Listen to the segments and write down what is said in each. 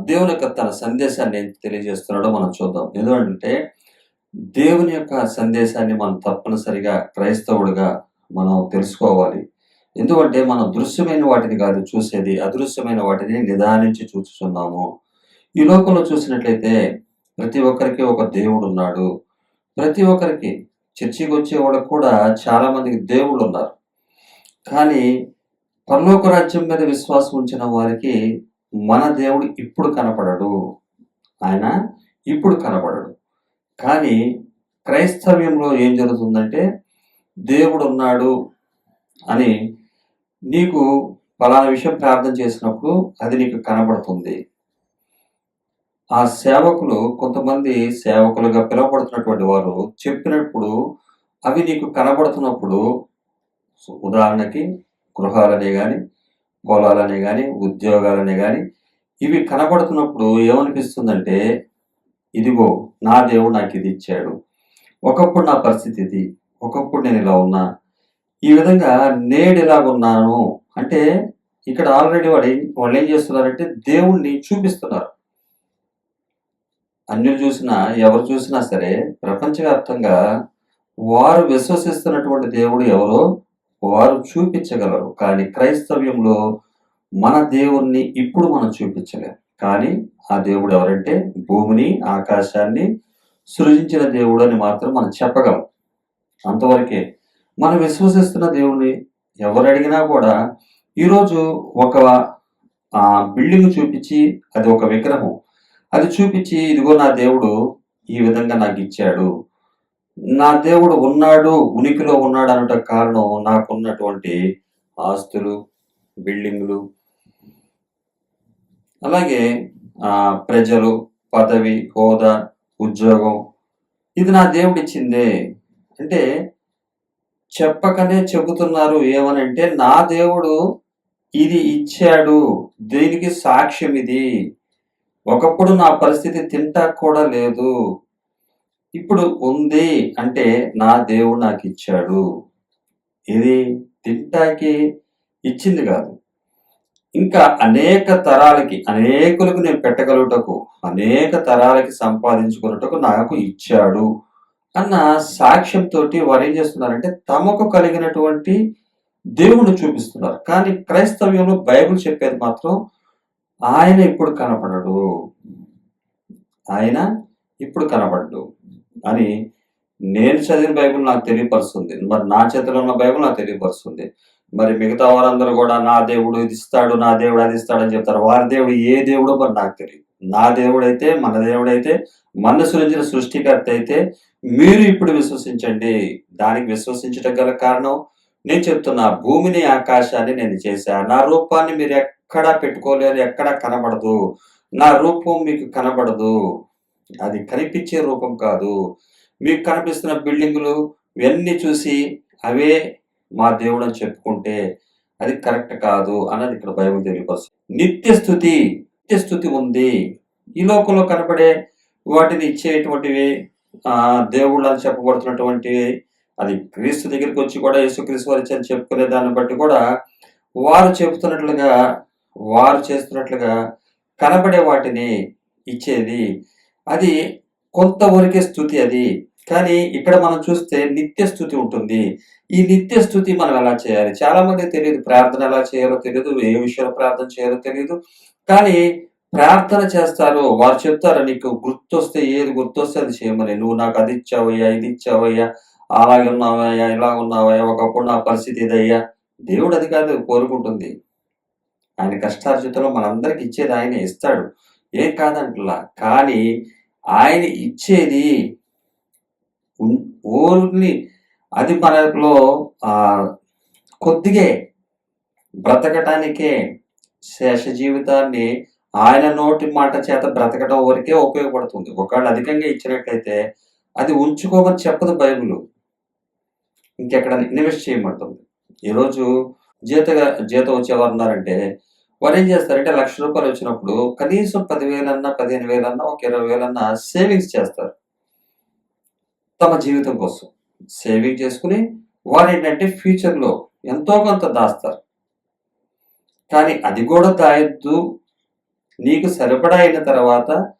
దేవుని యొక్క తన సందేశాన్ని తెలియజేస్తున్నాడు తెలియజేస్తున్నాడో మనం చూద్దాం. ఎందుకంటే దేవుని యొక్క సందేశాన్ని మనం తప్పనిసరిగా క్రైస్తవుడిగా మనం తెలుసుకోవాలి. ఎందుకంటే మనం దృశ్యమైన వాటిని కాదు చూసేది అదృశ్యమైన వాటిని నిదానించి చూస్తున్నాము. ఈ లోకంలో చూసినట్లయితే ప్రతి ఒక్కరికి ఒక దేవుడు ఉన్నాడు. ప్రతి ఒక్కరికి చర్చికి వచ్చేవాళ్ళకు కూడా చాలా మందికి దేవుళ్ళు ఉన్నారు. కానీ పరలోక రాజ్యం మీద విశ్వాసం ఉంచిన వారికి మన దేవుడు ఇప్పుడు కనపడడు. ఆయన ఇప్పుడు కనపడడు. కానీ క్రైస్తవ్యంలో ఏం జరుగుతుందంటే దేవుడు ఉన్నాడు అని నీకు ఫలానా విషయం ప్రార్థన చేసినప్పుడు అది నీకు కనబడుతుంది. ఆ సేవకులు కొంతమంది సేవకులుగా పిలువబడుతున్నటువంటి వారు చెప్పినప్పుడు అవి నీకు కనబడుతున్నప్పుడు ఉదాహరణకి గృహాలనే కానీ పొలాలనే కానీ ఉద్యోగాలనే కానీ ఇవి కనబడుతున్నప్పుడు ఏమనిపిస్తుందంటే ఇదిగో నా దేవుడు నాకు ఇది ఇచ్చాడు. ఒకప్పుడు నా పరిస్థితి ఇది ఒకప్పుడు నేను ఇలా ఉన్నా. ఈ విధంగా నేడు ఇలాగ ఉన్నాను అంటే ఇక్కడ ఆల్రెడీ వాడు వాళ్ళు ఏం చేస్తున్నారంటే దేవుణ్ణి చూపిస్తున్నారు. అన్యులు చూసినా ఎవరు చూసినా సరే ప్రపంచవ్యాప్తంగా వారు విశ్వసిస్తున్నటువంటి దేవుడు ఎవరో వారు చూపించగలరు. కానీ క్రైస్తవ్యంలో మన దేవుణ్ణి ఇప్పుడు మనం చూపించలేం. కానీ ఆ దేవుడు ఎవరంటే భూమిని ఆకాశాన్ని సృజించిన దేవుడు అని మాత్రం మనం చెప్పగలం. అంతవరకే మనం విశ్వసిస్తున్న దేవుణ్ణి ఎవరు అడిగినా కూడా ఈరోజు ఒక ఆ, బిల్డింగ్ చూపించి అది ఒక విగ్రహం. అది చూపించి ఇదిగో నా దేవుడు ఈ విధంగా నాకు ఇచ్చాడు. నా దేవుడు ఉన్నాడు ఉనికిలో ఉన్నాడు అనట కారణం నాకున్నటువంటి ఆస్తులు బిల్డింగులు అలాగే ప్రజలు పదవి హోదా ఉద్యోగం. ఇది నా దేవుడు ఇచ్చిందే అంటే చెప్పకనే చెబుతున్నారు ఏమనంటే నా దేవుడు ఇది ఇచ్చాడు దీనికి సాక్ష్యం ఇది ఒకప్పుడు నా పరిస్థితి తింటా కూడా లేదు. ఇప్పుడు ఉంది అంటే నా దేవుడు నాకు ఇచ్చాడు ఇది తింటాకి ఇచ్చింది కాదు. ఇంకా అనేక తరాలకి అనేకులకు నేను పెట్టగలుగుటకు అనేక తరాలకి సంపాదించుకున్నటకు నాకు ఇచ్చాడు అన్న సాక్ష్యంతో వారు ఏం చేస్తున్నారంటే తమకు కలిగినటువంటి దేవుడు చూపిస్తున్నారు. కానీ క్రైస్తవ్యంలో బైబిల్ చెప్పేది మాత్రం ఆయన ఇప్పుడు కనపడడు. ఆయన ఇప్పుడు కనపడ్డు అని నేను చదివిన బైబిల్ నాకు తెలియపరుస్తుంది. మరి నా చేతిలో ఉన్న బైబిల్ నాకు తెలియపరుస్తుంది. మరి మిగతా వారందరూ కూడా నా దేవుడు ఇది ఇస్తాడు నా దేవుడు అది ఇస్తాడు అని చెప్తారు. వారి దేవుడు ఏ దేవుడో మరి నాకు తెలియదు. నా దేవుడైతే మన దేవుడైతే మన సృజించిన సృష్టికర్త అయితే మీరు ఇప్పుడు విశ్వసించండి. దానికి విశ్వసించడం గల కారణం నేను చెప్తున్నా. భూమిని ఆకాశాన్ని నేను చేశా. నా రూపాన్ని మీరు ఎక్కడా పెట్టుకోలేరు ఎక్కడా కనబడదు. నా రూపం మీకు కనబడదు. అది కనిపించే రూపం కాదు. మీకు కనిపిస్తున్న బిల్డింగులు ఇవన్నీ చూసి అవే మా దేవుడు అని చెప్పుకుంటే అది కరెక్ట్ కాదు అన్నది ఇక్కడ బైబిల్ తెలియపరుస్తుంది. నిత్య స్థుతి నిత్య స్థుతి ఉంది. ఈ లోకంలో కనబడే వాటిని ఇచ్చేటువంటివి ఆ దేవుళ్ళు అని చెప్పబడుతున్నటువంటివి అది క్రీస్తు దగ్గరికి వచ్చి కూడా యేసుక్రీస్తు వారి అని చెప్పుకునే దాన్ని బట్టి కూడా వారు చెబుతున్నట్లుగా వారు చేస్తున్నట్లుగా కనబడే వాటిని ఇచ్చేది అది కొంతవరకే స్థుతి అది. కానీ ఇక్కడ మనం చూస్తే నిత్య స్థుతి ఉంటుంది. ఈ నిత్య స్థుతి మనం ఎలా చేయాలి? చాలా మంది తెలియదు ప్రార్థన ఎలా చేయాలో తెలియదు ఏ విషయంలో ప్రార్థన చేయాలో తెలియదు. కానీ ప్రార్థన చేస్తారు వారు చెప్తారు నీకు గుర్తొస్తే ఏది గుర్తొస్తే అది చేయమని. నువ్వు నాకు అది ఇచ్చావయ్యా ఇది ఇచ్చావయ్యా అలాగే ఉన్నావయ్యా ఇలా ఉన్నావయ్యా ఒకప్పుడు నా పరిస్థితి ఇదయ్యా. దేవుడు అది కాదు కోరుకుంటుంది. ఆయన కష్టార్జితలో మనందరికి ఇచ్చేది ఆయన ఇస్తాడు. ఏం కాదంటలా కానీ ఆయన ఇచ్చేది ఓన్లీ అది మనలో కొద్దిగే బ్రతకటానికే శేష జీవితాన్ని ఆయన నోటి మాట చేత బ్రతకడం వరకే ఉపయోగపడుతుంది. ఒకవేళ అధికంగా ఇచ్చినట్లయితే అది ఉంచుకోమని చెప్పదు బైబిల్. ఇంకెక్కడ ఇన్వెస్ట్ చేయమంటుంది. ఈరోజు జీతగా జీతం వచ్చేవారు ఉన్నారంటే వారు ఏం చేస్తారంటే లక్ష రూపాయలు వచ్చినప్పుడు కనీసం పదివేలన్నా పదిహేను వేలన్నా ఒక ఇరవై వేలన్నా సేవింగ్స్ చేస్తారు. తమ జీవితం కోసం. సేవింగ్ చేసుకుని వారు ఏంటంటే ఫ్యూచర్లో ఎంతో కొంత దాస్తారు. కానీ అది కూడా దాయొద్దు. నీకు సరిపడా అయిన తర్వాత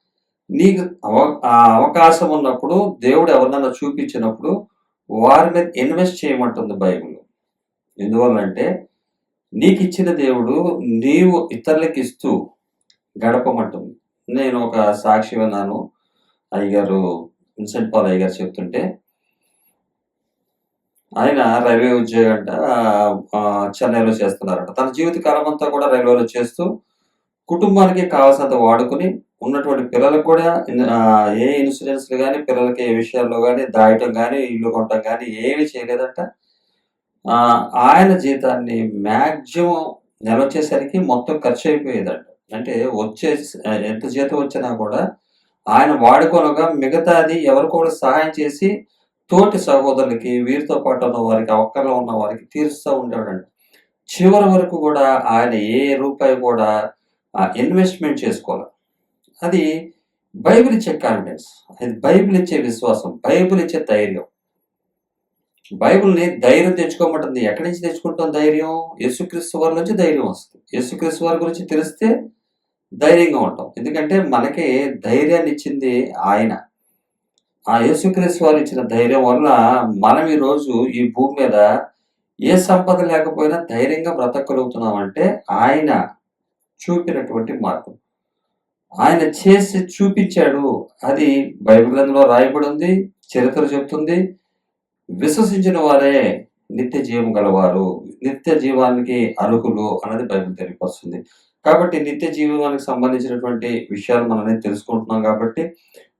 నీకు అవ ఆ అవకాశం ఉన్నప్పుడు దేవుడు ఎవరినన్నా చూపించినప్పుడు వారి మీద ఇన్వెస్ట్ చేయమంటుంది బైబిల్. ఎందువల్లంటే నీకు ఇచ్చిన దేవుడు నీవు ఇతరులకు ఇస్తూ గడపమంటుంది నేను ఒక సాక్షి విన్నాను అయ్యగారు విన్సెంట్ పాల్ అయ్యగారు చెప్తుంటే ఆయన రైల్వే ఉద్యోగం అంట చెన్నైలో చేస్తున్నారంట. తన జీవితకాలం అంతా కూడా రైల్వేలో చేస్తూ కుటుంబానికి కావాల్సినంత వాడుకుని ఉన్నటువంటి పిల్లలకు కూడా ఏ ఇన్సూరెన్స్లు కానీ పిల్లలకి ఏ విషయాల్లో కానీ దాయటం కానీ ఇల్లు కొనటం కానీ ఏమీ చేయలేదంట. ఆయన జీతాన్ని మ్యాక్సిమం నెల వచ్చేసరికి మొత్తం ఖర్చు అయిపోయేదంట అంటే వచ్చే ఎంత జీతం వచ్చినా కూడా ఆయన వాడుకోనగా మిగతాది ఎవరు కూడా సహాయం చేసి తోటి సహోదరులకి వీరితో పాటు ఉన్న వారికి ఒక్కలో ఉన్న వారికి తీరుస్తూ ఉండేవాడంట చివరి వరకు కూడా ఆయన ఏ రూపాయి కూడా ఇన్వెస్ట్మెంట్ చేసుకోవాలి అది బైబిల్ ఇచ్చే కాన్ఫిడెన్స్ అది బైబిల్ ఇచ్చే విశ్వాసం బైబిల్ ఇచ్చే ధైర్యం. బైబిల్ని ధైర్యం తెచ్చుకోమంటుంది. ఎక్కడి నుంచి తెచ్చుకుంటాం ధైర్యం? యేసుక్రీస్తు వారి నుంచి ధైర్యం వస్తుంది. యేసుక్రీస్తు వారి గురించి తెలిస్తే ధైర్యంగా ఉంటాం. ఎందుకంటే మనకి ధైర్యాన్ని ఇచ్చింది ఆయన. ఆ యేసుక్రీస్తు వారు ఇచ్చిన ధైర్యం వల్ల మనం ఈ రోజు ఈ భూమి మీద ఏ సంపద లేకపోయినా ధైర్యంగా బ్రతకగలుగుతున్నామంటే ఆయన చూపినటువంటి మార్గం ఆయన చేసి చూపించాడు. అది బైబిల్ అందులో రాయబడి ఉంది చరిత్ర చెప్తుంది. విశ్వసించిన వారే నిత్య జీవం గలవారు. నిత్య జీవానికి అర్హులు అన్నది బైబిల్ తెలియపరుస్తుంది. కాబట్టి నిత్య జీవానికి సంబంధించినటువంటి విషయాలు మనం తెలుసుకుంటున్నాం కాబట్టి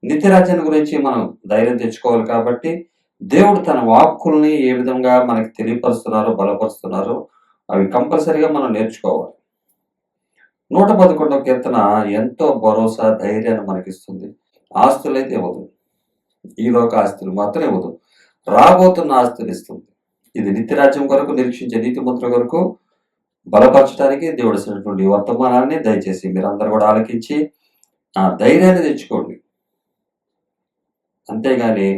నిత్య రాజ్యాన్ని గురించి మనం ధైర్యం తెచ్చుకోవాలి కాబట్టి దేవుడు తన వాక్కుల్ని ఏ విధంగా మనకి తెలియపరుస్తున్నారో బలపరుస్తున్నారో అవి కంపల్సరిగా మనం నేర్చుకోవాలి. నూట పదకొండవ కీర్తన ఎంతో భరోసా ధైర్యాన్ని మనకిస్తుంది. ఆస్తులైతే ఇవ్వదు. ఈ లోక ఆస్తులు మాత్రం ఇవ్వదు. రాబోతున్న ఆస్తులు ఇస్తుంది. ఇది నిత్యరాజ్యం కొరకు నిరీక్షించే నీతిమంతుల కొరకు బలపరచడానికి దేవుడు ఇచ్చినటువంటి వర్తమానాన్ని దయచేసి మీరందరూ కూడా ఆలకించి ఆ ధైర్యాన్ని తెచ్చుకోండి. అంతేగాని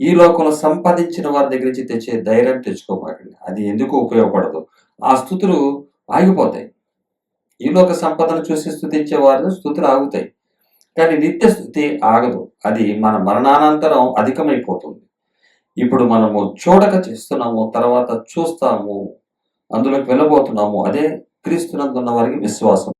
ఈ లోకంలో సంపాదించిన వారి దగ్గర నుంచి తెచ్చే ధైర్యం తెచ్చుకోమాకండి. అది ఎందుకు ఉపయోగపడదు? ఆ స్థుతులు ఆగిపోతాయి. ఈ లోక సంపదను చూసి స్థుతించే వారి స్థుతులు ఆగుతాయి. కానీ నిత్య స్థుతి ఆగదు. అది మన మరణానంతరం అధికమైపోతుంది. ఇప్పుడు మనము చూడక చేస్తున్నాము తర్వాత చూస్తాము అందులోకి వెళ్ళబోతున్నాము. అదే క్రీస్తునందున్న వారికి విశ్వాసం.